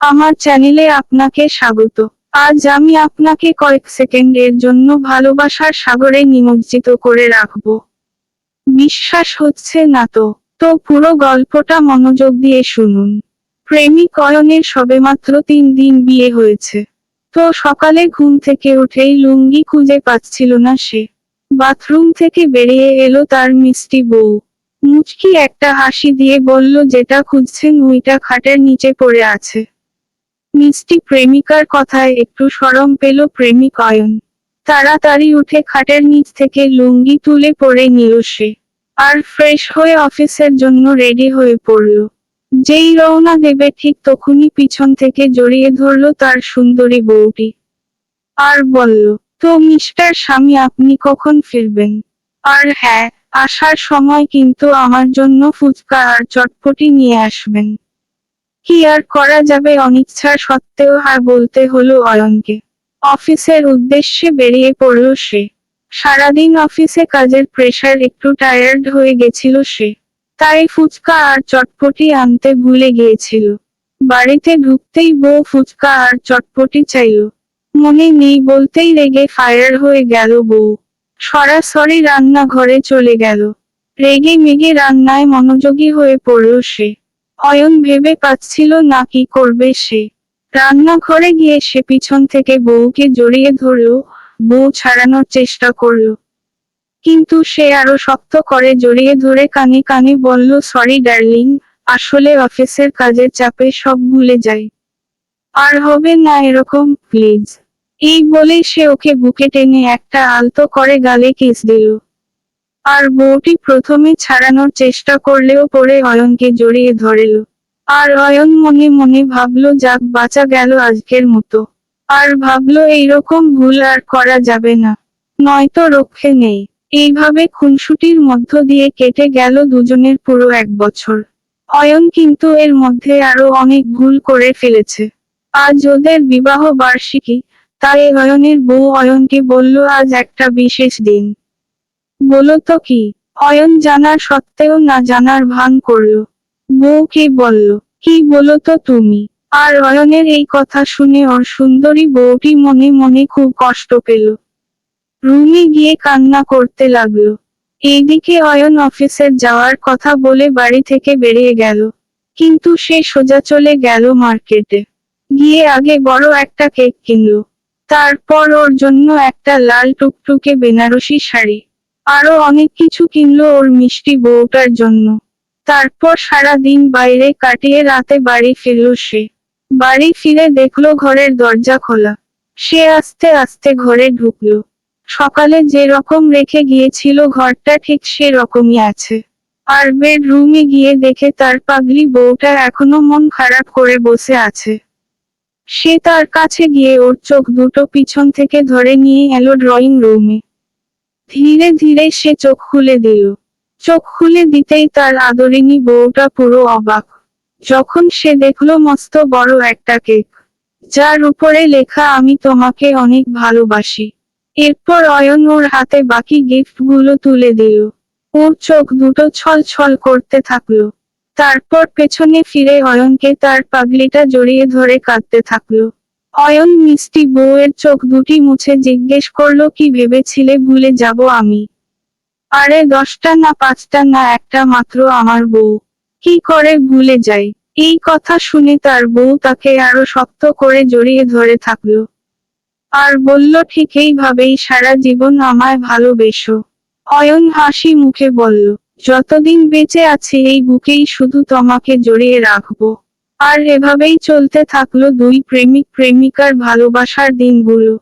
আমার চ্যানেলে আপনাকে স্বাগত। আজ আমি আপনাকে কয়েক সেকেন্ডের জন্য ভালোবাসার সাগরে নিমজ্জিত করে রাখব। বিশ্বাস হচ্ছে না তো। তো পুরো গল্পটা মনোযোগ দিয়ে শুনুন। প্রেমিক অয়নের সবেমাত্র তিন দিন বিয়ে হয়েছে। তো সকালে ঘুম থেকে উঠেই লুঙ্গি খুঁজে পাচ্ছিল না সে। বাথরুম থেকে বেরিয়ে এলো তার মিষ্টি বউ। মুচকি একটা হাসি দিয়ে বলল, যেটা খুঁজছেন উইটা খাটের নিচে পড়ে আছে। মিষ্টি প্রেমিকার কথায় একটু সরম পেল প্রেমিক অয়ন। তাড়াতাড়ি উঠে খাটের নিচ থেকে লুঙ্গি তুলে পরে নিল সে। আর ফ্রেশ হয়ে অফিসের জন্য রেডি হয়ে পড়ল। যেই রওনা দেবে ঠিক তখনই পিছন থেকে জড়িয়ে ধরল তার সুন্দরী বউটি। আর বলল, তো মিস্টার স্বামী, আপনি কখন ফিরবেন? আর হ্যাঁ আসার সময় কিন্তু আমার জন্য ফুচকা আর চটপটি নিয়ে আসবেন। কি আর করা যাবে অনিচ্ছার সত্ত্বেও আর বলতে হলো অয়নকে। অফিসের উদ্দেশ্যে বেরিয়ে পড়ল সে। সারাদিন অফিসে কাজের প্রেশার একটু টায়ার্ড হয়ে গেছিল সে। তাই ফুচকা আর চটপটি আনতে ভুলে গিয়েছিল। বাড়িতে ঢুকতেই বউ ফুচকা আর চটপটি চাইল। মনে নেই বলতেই রেগে ফায়ার হয়ে গেল বউ। সরাসরি রান্নাঘরে চলে গেল। রেগে মেগে রান্নায় মনোযোগী হয়ে পড়ল সে। অয়ন ভেবে পাচ্ছিল না, কি করবে সে? রান্নাঘরে গিয়ে সে পিছন থেকে বউকে জড়িয়ে ধরল, বউ ছাড়ানোর চেষ্টা করল। কিন্তু সে আরও শক্ত করে জড়িয়ে ধরে কানে কানে বলল, সরি, ডার্লিং, আসলে অফিসের কাজের চাপে সব ভুলে যাই। আর হবে না এরকম, প্লিজ। এই বলে সে ওকে বুকে টেনে একটা আলতো করে গালে কিস দিল। আর বউটি প্রথমে ছাড়ানোর চেষ্টা করলেও পরে অয়নকে জড়িয়ে ধরেল। আর অয়ন মনে মনে ভাবলো, যাক, বাঁচা গেল আজকের মতো। আর ভাবলো, এইরকম ভুল আর করা যাবে না। নয়তো রক্ষে নেই। এইভাবে খুনসুটির মধ্য দিয়ে কেটে গেল দুজনের পুরো এক বছর। অয়ন কিন্তু এর মধ্যে আরও অনেক ভুল করে ফেলেছে। আজ ওদের বিবাহ বার্ষিকী, তাই অয়নের বউ অয়নকে বলল, আজ একটা বিশেষ দিন। বলো তো কি? অয়ন জানার সত্ত্বেও না জানার ভান করল। বউকে বলল? কি বলো তো তুমি? আর অয়নের এই কথা শুনে ওর সুন্দরী বউটি মনে মনে খুব কষ্ট পেল। রুমে গিয়ে কান্না করতে লাগল। এইদিকে অয়ন অফিসের যাওয়ার কথা বলে বাড়ি থেকে বেরিয়ে গেল। কিন্তু সে সোজা চলে গেল মার্কেটে। গিয়ে আগে বড় একটা কেক কিনলো। তারপর ওর জন্য একটা লাল টুকটুকে বেনারসি শাড়ি। আরও অনেক কিছু কিনলো ওর মিষ্টি বউটার জন্য। তারপর সারা দিন বাইরে কাটিয়ে রাতে বাড়ি ফিরল সে। বাড়ি ফিরে দেখল ঘরের দরজা খোলা। সে আস্তে আস্তে ঘরে ঢুকলো। সকালে যে রকম রেখে গিয়েছিল ঘরটা ঠিক সে রকমই আছে। আর বেডরুমে গিয়ে দেখে তার পাগলি বউটা এখনও মন খারাপ করে বসে আছে। সে তার কাছে গিয়ে ওর চোখ দুটো পিছন থেকে ধরে নিয়ে এলো ড্রয়িং রুমে। ধীরে ধীরে সে চোখ খুলে দিল। চোখ খুলে দিতেই তার আদরিনী বউটা পুরো অবাক। যখন সে দেখল মস্ত বড় একটা কেক, যার উপরে লেখা, আমি তোমাকে অনেক ভালোবাসি। এরপর অয়ন ওর হাতে বাকি গিফটগুলো তুলে দিল। ওর চোখ দুটো ছল ছল করতে থাকল। তারপর পেছনে ফিরে অয়নকে তার পাগলিটা জড়িয়ে ধরে কাঁদতে থাকল। অয়ন মিষ্টি বউয়ের চোখ দুটি মুছে জিজ্ঞেস করল, কি ভেবেছিলে ভুলে যাব আমি? আরে, দশটা না পাঁচটা না একটা মাত্র আমার বউ। কি করে ভুলে যাই? এই কথা শুনে তার বউ তাকে আরও শক্ত করে জড়িয়ে ধরে থাকল। আর বলল, ঠিক এইভাবেই সারা জীবন আমায় ভালোবেসো। অয়ন হাসি মুখে বলল, যতদিন বেঁচে আছি, এই বুকেই শুধু তোমাকে জড়িয়ে রাখব। আর এভাবেই চলতে থাকল দুই প্রেমিক প্রেমিকার ভালোবাসার দিনগুলো।